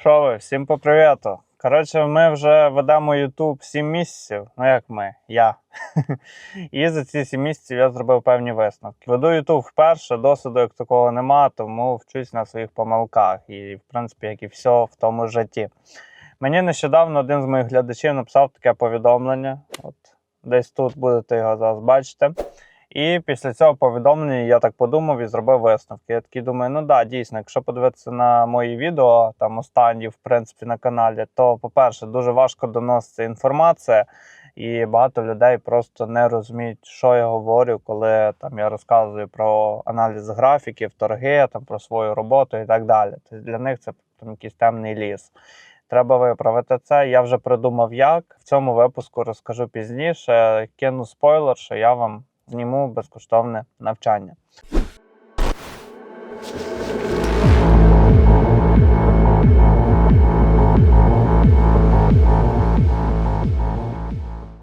Що ви, всім по привіту. Коротше, ми вже ведемо YouTube 7 місяців. Ну як ми, я. І за ці 7 місяців я зробив певні висновки. Веду YouTube вперше, досвіду як такого нема, тому вчусь на своїх помилках. І, в принципі, як і все в тому житті. Мені нещодавно один з моїх глядачів написав таке повідомлення. От десь тут будете його зараз бачити. І після цього повідомлення я так подумав і зробив висновки. Я такий думаю, ну да, дійсно, якщо подивитися на мої відео, там останні, в принципі, на каналі, то, по-перше, дуже важко доноситься інформація, і багато людей просто не розуміють, що я говорю, коли там я розказую про аналіз графіків, торги, там про свою роботу і так далі. Тобто для них це там якийсь темний ліс. Треба виправити це. Я вже придумав як. В цьому випуску розкажу пізніше. Кину спойлер, що я вам зніму безкоштовне навчання.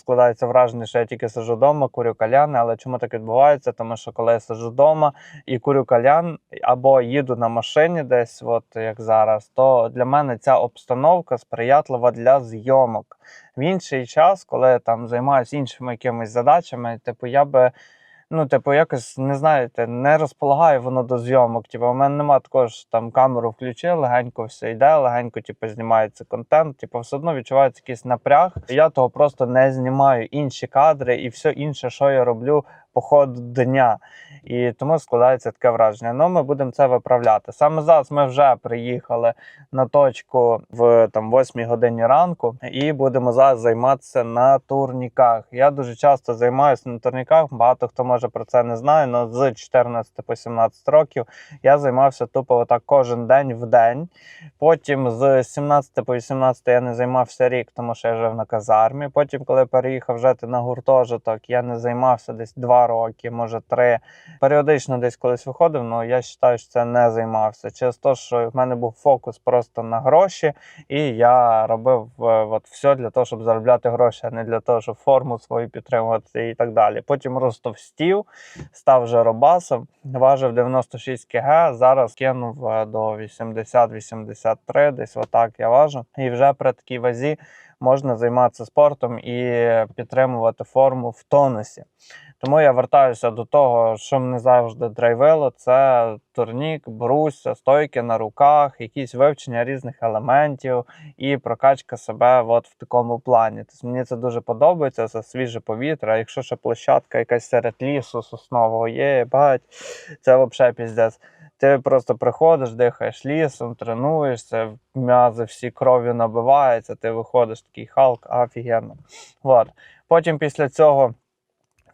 Складається враження, що я тільки сиджу вдома, курю каляни, але чому так відбувається? Тому що коли я сиджу вдома і курю калян, або їду на машині десь, от як зараз, то для мене ця обстановка сприятлива для зйомок. В інший час, коли я там займаюся іншими якимись задачами, типу, я би. Ну, типу, якось не знаєте, не розполагає воно до зйомок. Типу, у мене нема такого ж там камеру включив, легенько все йде, легенько типу, знімається контент. Типу, все одно відчувається якийсь напряг. Я того просто не знімаю інші кадри і все інше, що я роблю по ходу дня. І тому складається таке враження. Ну, ми будемо це виправляти. Саме зараз ми вже приїхали на точку в там 8 годині ранку, і будемо зараз займатися на турніках. Я дуже часто займаюся на турніках. Багато хто може про це не знає. але з 14 по 17 років я займався тупо отак кожен день в день. Потім з 17 по 18 я не займався рік, тому що я жив на казармі. Потім, коли переїхав жити на гуртожиток, я не займався десь 2 роки, може 3. Періодично десь колись виходив, але я вважаю, що це не займався. Через те, що в мене був фокус просто на гроші, і я робив е, от все для того, щоб заробляти гроші, а не для того, щоб форму свою підтримувати і так далі. Потім розтовстів, став вже робасом, важив 96 кг, зараз кинув е, до 80-83, десь отак я важу. І вже при такій вазі можна займатися спортом і підтримувати форму в тонусі. Тому я вертаюся до того, що мене завжди драйвило, це турнік, бруся, стойки на руках, якісь вивчення різних елементів і прокачка себе от в такому плані. Тобто мені це дуже подобається, це свіже повітря. А якщо ще площадка якась серед лісу соснового є, бать, це взагалі піздець. Ти просто приходиш, дихаєш лісом, тренуєшся, м'язи всі кров'ю набиваються, ти виходиш такий халк, офігенно. От. Потім після цього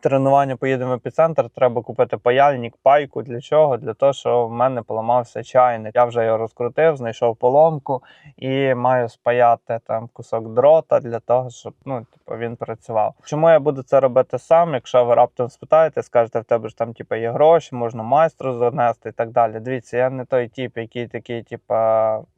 тренування поїдемо в епіцентр, треба купити паяльник, пайку. Для чого? Для того, що в мене поламався чайник. Я вже його розкрутив, знайшов поломку і маю спаяти там кусок дрота для того, щоб ну, типу, він працював. Чому я буду це робити сам? Якщо ви раптом спитаєте, скажете, в тебе ж там типу, є гроші, можна майстру занести і так далі. Дивіться, я не той тип, який такий, типу,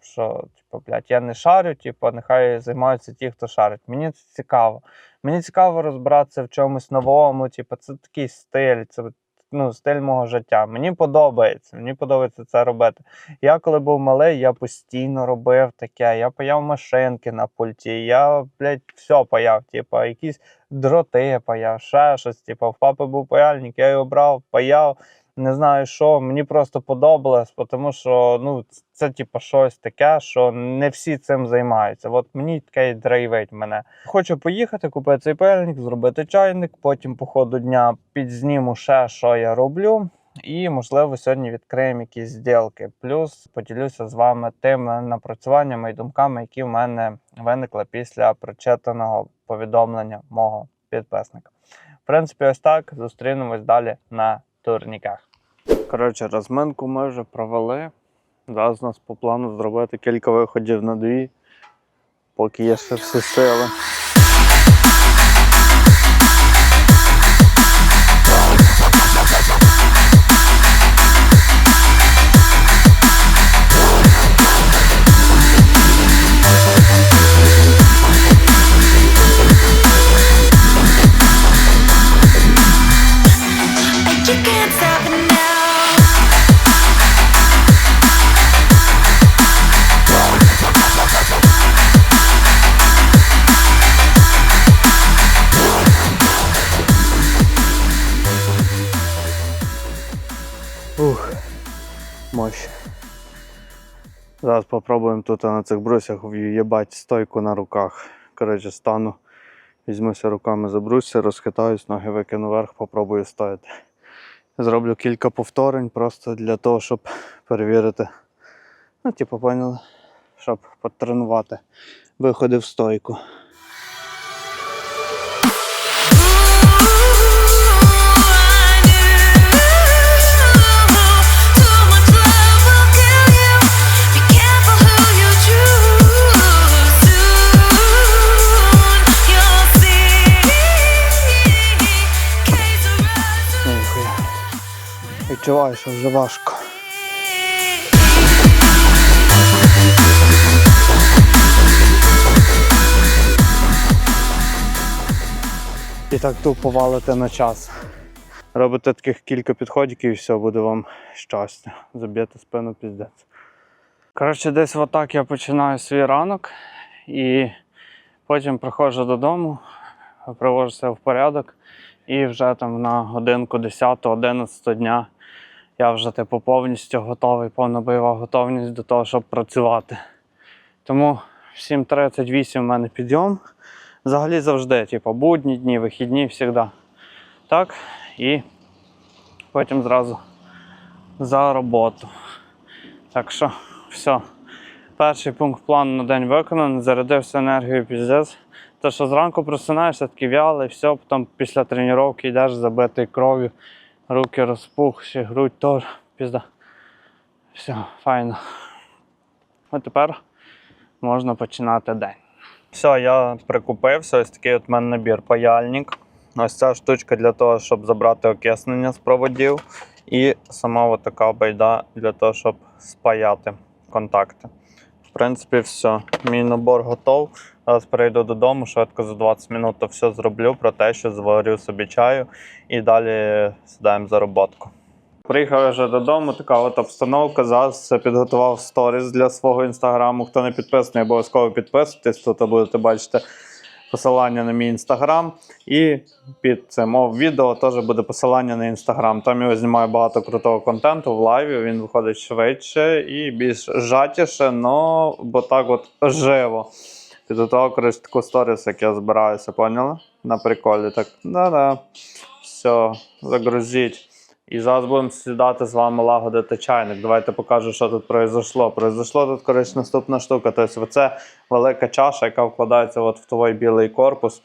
що типу, блядь, я не шарю, типу, нехай займаються ті, хто шарить. Мені це цікаво. Мені цікаво розбиратися в чомусь новому, типу, це такий стиль, це ну, стиль мого життя. Мені подобається, мені подобається це робити. Я коли був малий, я постійно робив таке. Я паяв машинки на пульті, я, блядь, все паяв, типу, якісь дроти паяв, ще щось. Типу, в папи був паяльник, я його брав, паяв. Не знаю що, мені просто подобалось, тому що ну, це типу, щось таке, що не всі цим займаються. От мені таке драйвить мене. Хочу поїхати, купити цей пельник, зробити чайник, потім по ходу дня підзніму ще, що я роблю. І, можливо, сьогодні відкриємо якісь зділки. Плюс поділюся з вами тими напрацюваннями і думками, які в мене виникли після прочитаного повідомлення мого підписника. В принципі, ось так. Зустрінемось далі на турніках. Коротше, розминку ми вже провели. Зараз у нас по плану зробити кілька виходів на дві, поки є ще всі сили. Мощь. Зараз попробуємо тут на цих брусях в'їбати стойку на руках. Коротше, стану, візьмуся руками за брусся, розхитаюсь, ноги викину вверх, попробую стояти. Зроблю кілька повторень просто для того, щоб перевірити. Ну, типу, поняли, щоб потренувати виходи в стойку. Відчуваю, що вже важко. І так тупо валите на час. Робите таких кілька підходів і все, буде вам щастя. Заб'єте спину піздець. Коротше, десь отак я починаю свій ранок і потім приходжу додому, привожу себе в порядок. І вже там на годинку 10-11 дня я вже типу повністю готовий, повна бойова готовність до того, щоб працювати. Тому в 7.38 в мене підйом. Взагалі завжди, типу, будні дні, вихідні, завжди. Так, і потім зразу за роботу. Так що, все. Перший пункт плану на день виконаний, зарядився енергією піздець. Те, що зранку просинаєшся, такий вялий, все, потім після тренування йдеш забитий кров'ю, руки розпухші, грудь теж, пізда. Все, файно. А тепер можна починати день. Все, я прикупився. Ось такий от мене набір паяльник. Ось ця штучка для того, щоб забрати окиснення з проводів. І сама така байда для того, щоб спаяти контакти. В принципі, все. Мій набор готов. Зараз перейду додому, швидко за 20 минут то все зроблю, про те, що зварю собі чаю і далі сідаємо за роботку. Приїхав вже додому, така от обстановка. Зараз підготував сторіс для свого інстаграму. Хто не підписаний, обов'язково підписуйтесь. Тут будете бачити посилання на мій інстаграм. І під цим відео теж буде посилання на інстаграм. Там я знімаю багато крутого контенту в лайві. Він виходить швидше і більш жатіше, но бо так от живо. Підготував коротше, таку сторіс, як я збираюся, поняли? На приколі. Так, да-да. Все, загрузіть. І зараз будемо сідати з вами лагодити чайник. Давайте покажу, що тут произошло. Произошло тут, коротше, наступна штука. Тобто, це велика чаша, яка вкладається от в твій білий корпус.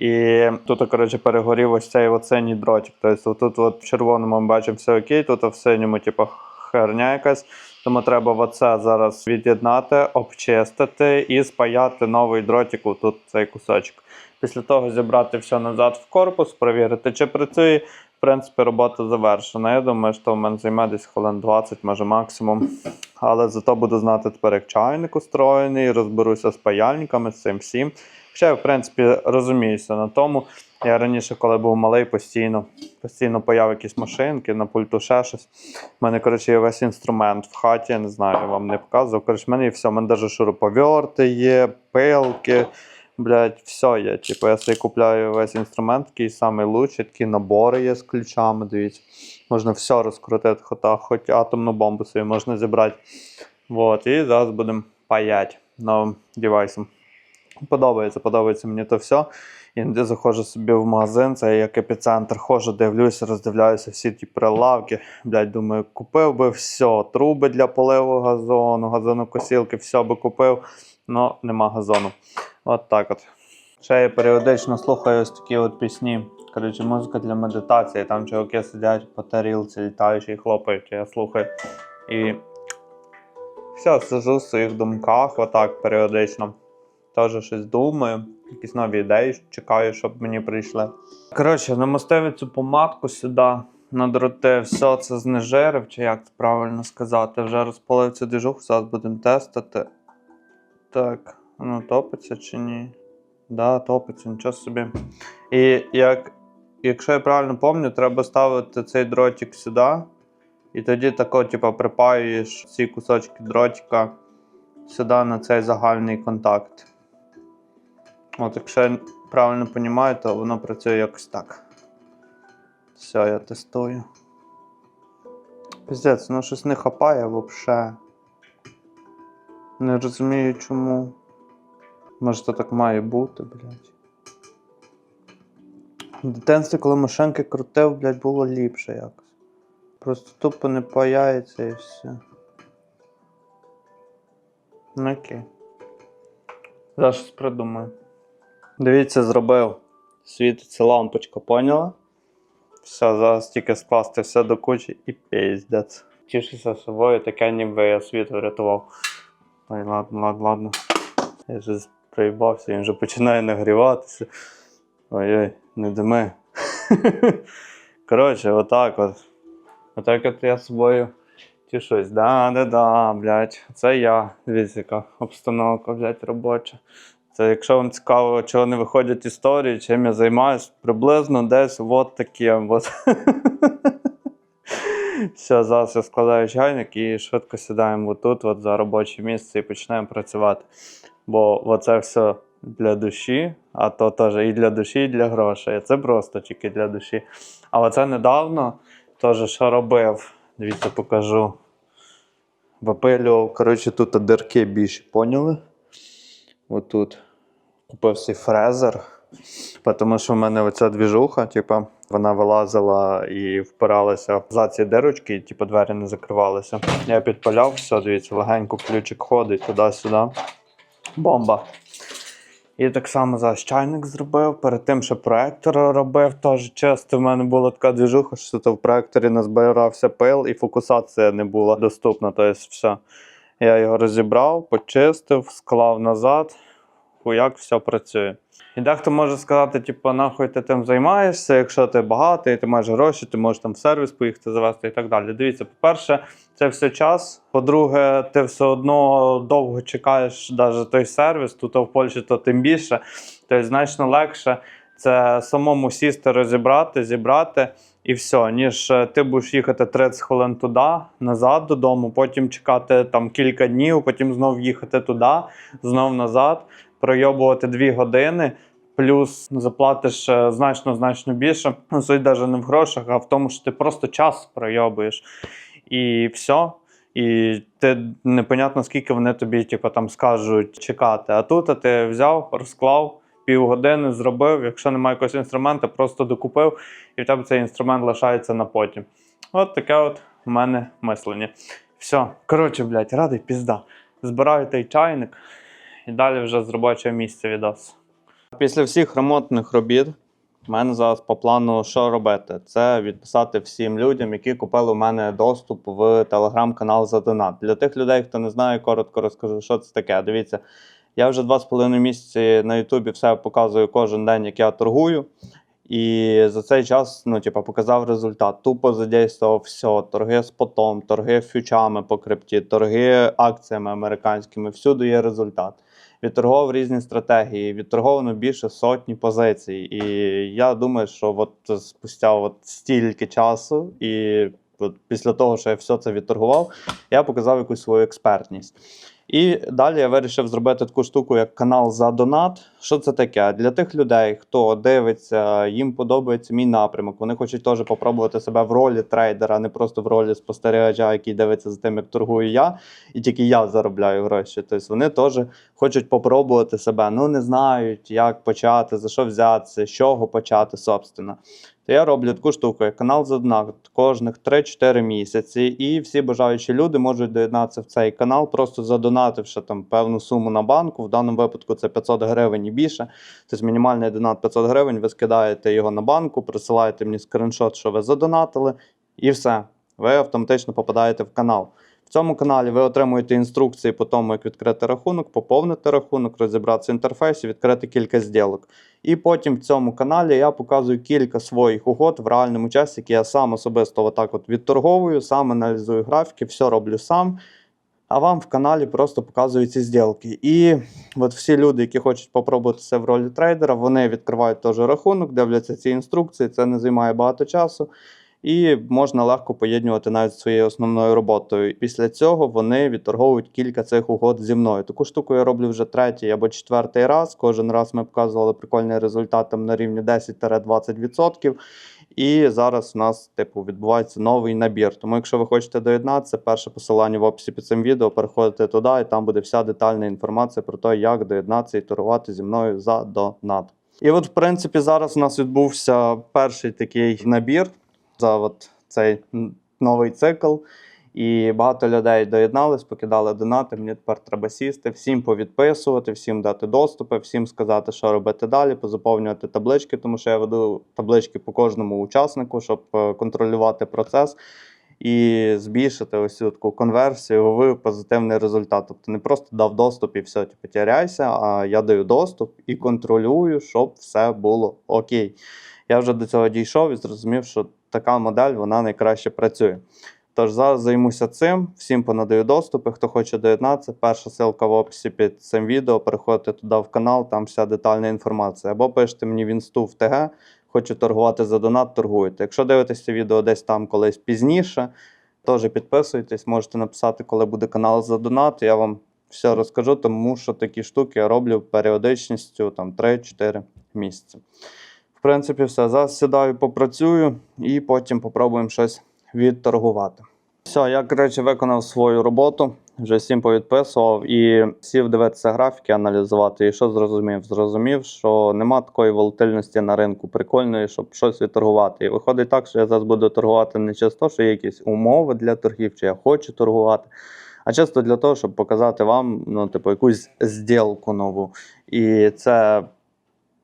І тут, коротше, перегорів ось цей синій дротик. Тобто, тут от в червоному ми бачимо все окей, тут в синьому, типу, херня якась. Тому треба оце зараз від'єднати, обчистити і спаяти новий дротик тут цей кусочок. Після того зібрати все назад в корпус, перевірити, чи працює. В принципі, робота завершена. Я думаю, що в мене займе десь хвилин 20, може максимум. Але зато буду знати тепер, як чайник устроєний, розберуся з паяльниками, з цим всім. Я, в принципі, розуміюся на тому. Я раніше, коли був малий, постійно, постійно паяв якісь машинки, на пульту ще щось. У мене, коротше, є весь інструмент в хаті, я не знаю, я вам не показував. Коротше, в мене є все, у мене навіть шуруповерти є, пилки, блядь, все є. Типу, я собі купляю весь інструмент, такий самий лучший, такі набори є з ключами, дивіться. Можна все розкрутити, хоч, хоч атомну бомбу собі можна зібрати. Вот, і зараз будемо паять новим девайсом. Подобається, подобається мені то все. Іноді заходжу собі в магазин, це як епіцентр, ходжу, дивлюся, роздивляюся всі ті прилавки. Блядь, думаю, купив би все. Труби для поливу газону, газонокосілки, все би купив, але нема газону. От так от. Ще я періодично слухаю ось такі от пісні. Коротше, музика для медитації. Там чуваки сидять по тарілці, літаючі і хлопають, я слухаю. І все, сижу в своїх думках, отак періодично. Теж щось думаю, якісь нові ідеї чекаю, щоб мені прийшли. Коротше, намастив цю помадку сюди, на дроти, все це знежирив, чи як це правильно сказати. Вже розпалив цю движуху, зараз будемо тестити. Так, воно топиться чи ні? Да, топиться, нічого собі. І як, якщо я правильно пам'ятаю, треба ставити цей дротик сюди. І тоді тако, типу, припаюєш ці кусочки дротика сюди на цей загальний контакт. От, якщо я правильно розумію, то воно працює якось так. Все, я тестую. Піздець, ну щось не хапає вообще. Не розумію чому. Може, це так має бути, блядь. В дитинстві, коли машинки крутив, блядь, було ліпше якось. Просто тупо не паяється і все. Ну окей. Зараз щось придумаю. Дивіться, зробив. Світиться лампочка, поняла? Все, зараз тільки скласти все до кучі і пиздець. Тішуся собою, таке ніби я світ врятував. Ой, ладно, ладно, ладно. Я вже проїбався, він вже починає нагріватися. Ой-ой, не дими. Коротше, отак от. Отак от я собою тішусь. Да-да-да, блядь. Це я. Дивіться, яка обстановка, блядь, робоча. Це якщо вам цікаво, чого не виходять історії, чим я займаюсь, приблизно десь от таким. От. Все, зараз я складаю чайник і швидко сідаємо отут, от за робоче місце і починаємо працювати. Бо оце все для душі, а то теж і для душі, і для грошей. Це просто тільки для душі. А оце недавно теж що робив. Дивіться, покажу. Випилював, коротше, тут дирки більше, поняли? Отут. Купив свій фрезер. Тому що в мене оця двіжуха, типу, вона вилазила і впиралася за ці дирочки, і типу, двері не закривалися. Я підпаляв, все, дивіться, легенько ключик ходить туди-сюди. Бомба. І так само зараз чайник зробив. Перед тим, що проектор робив, теж чисто в мене була така двіжуха, що то в проекторі назбирався пил і фокусація не була доступна. Тобто все. Я його розібрав, почистив, склав назад. Хуяк все працює. І дехто може сказати, типу, нахуй ти тим займаєшся, якщо ти багатий, ти маєш гроші, ти можеш там в сервіс поїхати завести і так далі. Дивіться, по-перше, це все час. По-друге, ти все одно довго чекаєш навіть той сервіс, тут в Польщі то тим більше. Тобто значно легше це самому сісти, розібрати, зібрати і все. Ніж е, ти будеш їхати 30 хвилин туди, назад додому, потім чекати там кілька днів, потім знов їхати туди, знов назад, пройобувати 2 години. Плюс заплатиш е, значно значно більше. Ну, суть навіть не в грошах, а в тому, що ти просто час пройобуєш. І все. І ти непонятно, скільки вони тобі, типу, там скажуть чекати. А тут а ти взяв, розклав, півгодини зробив. Якщо немає якогось інструмента, просто докупив, і в тебе цей інструмент лишається на потім. От таке от у мене мислення. Все, коротше, блядь, радий пізда. Збираю той чайник і далі вже з робочого місця відос. Після всіх ремонтних робіт у мене зараз по плану що робити? Це відписати всім людям, які купили у мене доступ в телеграм-канал за донат. Для тих людей, хто не знає, коротко розкажу, що це таке. Дивіться, я вже два з половиною місяці на Ютубі все показую кожен день, як я торгую. І за цей час ну, типу, показав результат. Тупо задействував все: торги спотом, торги фьючами по крипті, торги акціями американськими. Всюди є результат відторговував різні стратегії, відторговано більше сотні позицій. І я думаю, що от спустя от стільки часу, і от після того, що я все це відторгував, я показав якусь свою експертність. І далі я вирішив зробити таку штуку, як канал за донат. Що це таке? Для тих людей, хто дивиться, їм подобається мій напрямок. Вони хочуть теж попробувати себе в ролі трейдера, а не просто в ролі спостерігача, який дивиться за тим, як торгую я, і тільки я заробляю гроші. Тобто вони теж хочуть попробувати себе, ну не знають, як почати, за що взятися, з чого почати, собственно. То я роблю таку штуку, як канал за донат кожних 3-4 місяці, і всі бажаючі люди можуть доєднатися в цей канал, просто задонативши там певну суму на банку. В даному випадку це 500 гривень і більше. Тобто мінімальний донат 500 гривень, ви скидаєте його на банку, присилаєте мені скріншот, що ви задонатили, і все. Ви автоматично попадаєте в канал. В цьому каналі ви отримуєте інструкції по тому, як відкрити рахунок, поповнити рахунок, розібратися в інтерфейсі, відкрити кілька зділок. І потім в цьому каналі я показую кілька своїх угод в реальному часі, які я сам особисто отак от відторговую, сам аналізую графіки, все роблю сам. А вам в каналі просто показую ці зділки. І от всі люди, які хочуть попробувати це в ролі трейдера, вони відкривають теж рахунок, дивляться ці інструкції, це не займає багато часу. І можна легко поєднувати навіть своєю основною роботою. Після цього вони відторговують кілька цих угод зі мною. Таку штуку я роблю вже третій або четвертий раз. Кожен раз ми показували прикольний результат там на рівні 10-20%. І зараз у нас, типу, відбувається новий набір. Тому, якщо ви хочете доєднатися, перше посилання в описі під цим відео, переходите туди, і там буде вся детальна інформація про те, як доєднатися і торгувати зі мною за донат. І от, в принципі, зараз у нас відбувся перший такий набір за от цей новий цикл. І багато людей доєднались, покидали донати. Мені тепер треба сісти, всім повідписувати, всім дати доступи, всім сказати, що робити далі, позаповнювати таблички, тому що я веду таблички по кожному учаснику, щоб е, контролювати процес і збільшити ось цю таку конверсію в позитивний результат. Тобто не просто дав доступ і все, типу, тіряйся, а я даю доступ і контролюю, щоб все було окей. Я вже до цього дійшов і зрозумів, що така модель вона найкраще працює. Тож зараз займуся цим, всім понадаю доступи. Хто хоче доєднатися, перша ссылка в описі під цим відео. Переходьте туди в канал, там вся детальна інформація. Або пишете мені в інсту в ТГ, хочу торгувати за донат, торгуйте. Якщо дивитесь це відео десь там колись пізніше, теж підписуйтесь, можете написати, коли буде канал за донат. Я вам все розкажу, тому що такі штуки я роблю періодичністю там 3-4 місяці. Принципі, все. Зараз сідаю, попрацюю і потім попробуємо щось відторгувати. Все, я, коротше, виконав свою роботу, вже всім повідписував і сів дивитися графіки, аналізувати. І що зрозумів? Зрозумів, що нема такої волатильності на ринку прикольної, щоб щось відторгувати. І виходить так, що я зараз буду торгувати не через те, що є якісь умови для торгів, чи я хочу торгувати, а чисто для того, щоб показати вам ну, типу, якусь зділку нову. І це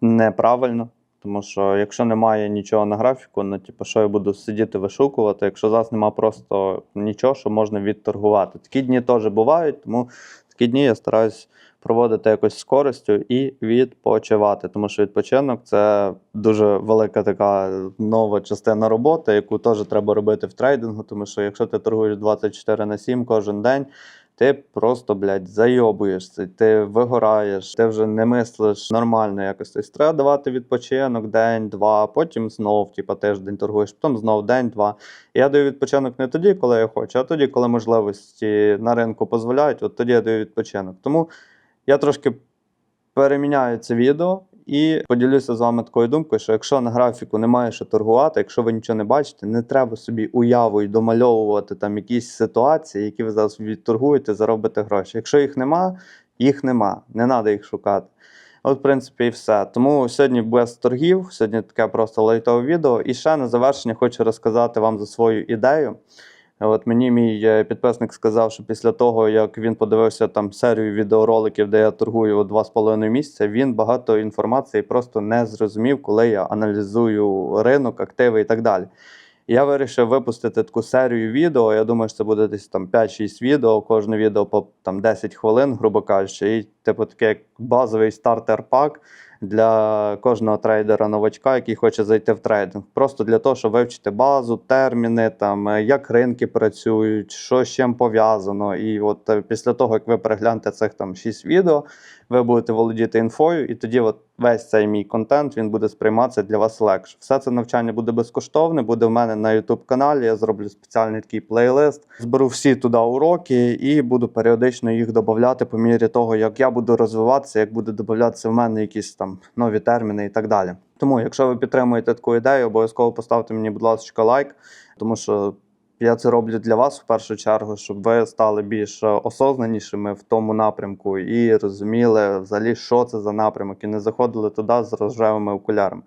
неправильно. Тому що якщо немає нічого на графіку, ну типу, що я буду сидіти вишукувати, якщо зараз немає просто нічого, що можна відторгувати. Такі дні теж бувають, тому такі дні я стараюсь проводити якось з користю і відпочивати. Тому що відпочинок це дуже велика така нова частина роботи, яку теж треба робити в трейдингу. Тому що якщо ти торгуєш 24 на 7 кожен день, ти просто, блядь, зайобуєшся, ти вигораєш, ти вже не мислиш нормально якось. Тобто треба давати відпочинок день-два, потім знов, типу, тиждень торгуєш, потім знов день-два. Я даю відпочинок не тоді, коли я хочу, а тоді, коли можливості на ринку дозволяють, от тоді я даю відпочинок. Тому я трошки переміняю це відео і поділюся з вами такою думкою, що якщо на графіку немає що торгувати, якщо ви нічого не бачите, не треба собі уявою домальовувати там якісь ситуації, які ви зараз відторгуєте, заробите гроші. Якщо їх нема, їх нема, не треба їх шукати. От, в принципі, і все. Тому сьогодні без торгів, сьогодні таке просто лайтове відео. І ще на завершення хочу розказати вам за свою ідею. От мені мій е, підписник сказав, що після того, як він подивився там серію відеороликів, де я торгую два з половиною місяця, він багато інформації просто не зрозумів, коли я аналізую ринок, активи і так далі. Я вирішив випустити таку серію відео. Я думаю, що це буде десь там 5-6 відео, кожне відео по там 10 хвилин, грубо кажучи, і типу таке базовий стартер-пак для кожного трейдера новачка, який хоче зайти в трейдинг. Просто для того, щоб вивчити базу, терміни, там е, як ринки працюють, що з чим пов'язано. І от е, після того, як ви переглянете цих там 6 відео, ви будете володіти інфою, і тоді от весь цей мій контент він буде сприйматися для вас легше. Все це навчання буде безкоштовне, буде в мене на YouTube каналі. Я зроблю спеціальний такий плейлист. Зберу всі туди уроки і буду періодично їх додавати по мірі того, як я буду розвиватися, як буде додаватися в мене якісь там нові терміни і так далі. Тому, якщо ви підтримуєте таку ідею, обов'язково поставте мені, будь ласка, лайк, тому що я це роблю для вас в першу чергу, щоб ви стали більш осознанішими в тому напрямку і розуміли взагалі, що це за напрямок, і не заходили туди з рожевими окулярами.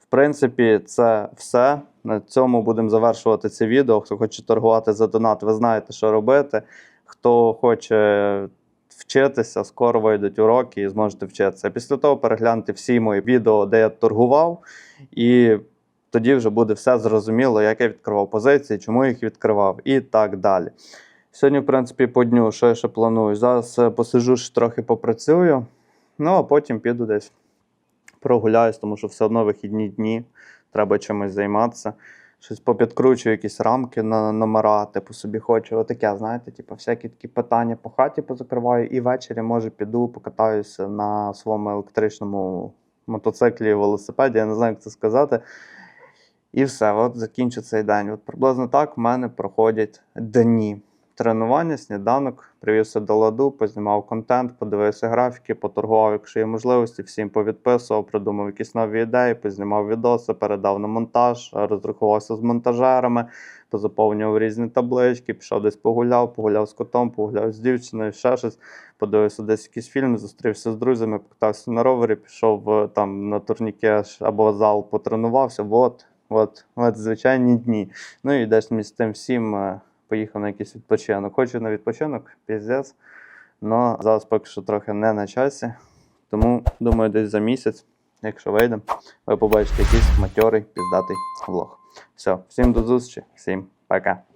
В принципі, це все. На цьому будемо завершувати це відео. Хто хоче торгувати за донат, ви знаєте, що робити. Хто хоче вчитися, скоро вийдуть уроки і зможете вчитися. Після того перегляньте всі мої відео, де я торгував, і тоді вже буде все зрозуміло, як я відкривав позиції, чому їх відкривав і так далі. Сьогодні, в принципі, по дню, що я ще планую? Зараз е, посижу, ще трохи попрацюю, ну а потім піду десь прогуляюсь, тому що все одно вихідні дні, треба чимось займатися. Щось попідкручую, якісь рамки на номера, типу собі хочу. Отаке, знаєте, типу, всякі такі питання по хаті позакриваю, і ввечері, може, піду покатаюся на своєму електричному мотоциклі, велосипеді, я не знаю, як це сказати. І все, от закінчу цей день. От приблизно так в мене проходять дні. Тренування, сніданок, привівся до ладу, познімав контент, подивився графіки, поторгував, якщо є можливості, всім повідписував, придумав якісь нові ідеї, познімав відоси, передав на монтаж, розрахувався з монтажерами, позаповнював різні таблички, пішов десь погуляв, погуляв з котом, погуляв з дівчиною, ще щось, подивився десь якісь фільми, зустрівся з друзями, покатався на ровері, пішов е, там на турнікеш або зал, потренувався. От, от, от звичайні дні. Ну і десь між тим всім е, поїхав на якийсь відпочинок. Хочу на відпочинок, піздець. але зараз поки що трохи не на часі. Тому думаю, десь за місяць, якщо вийде, ви побачите якийсь матьорий піздатий влог. Все, всім до зустрічі, всім пока.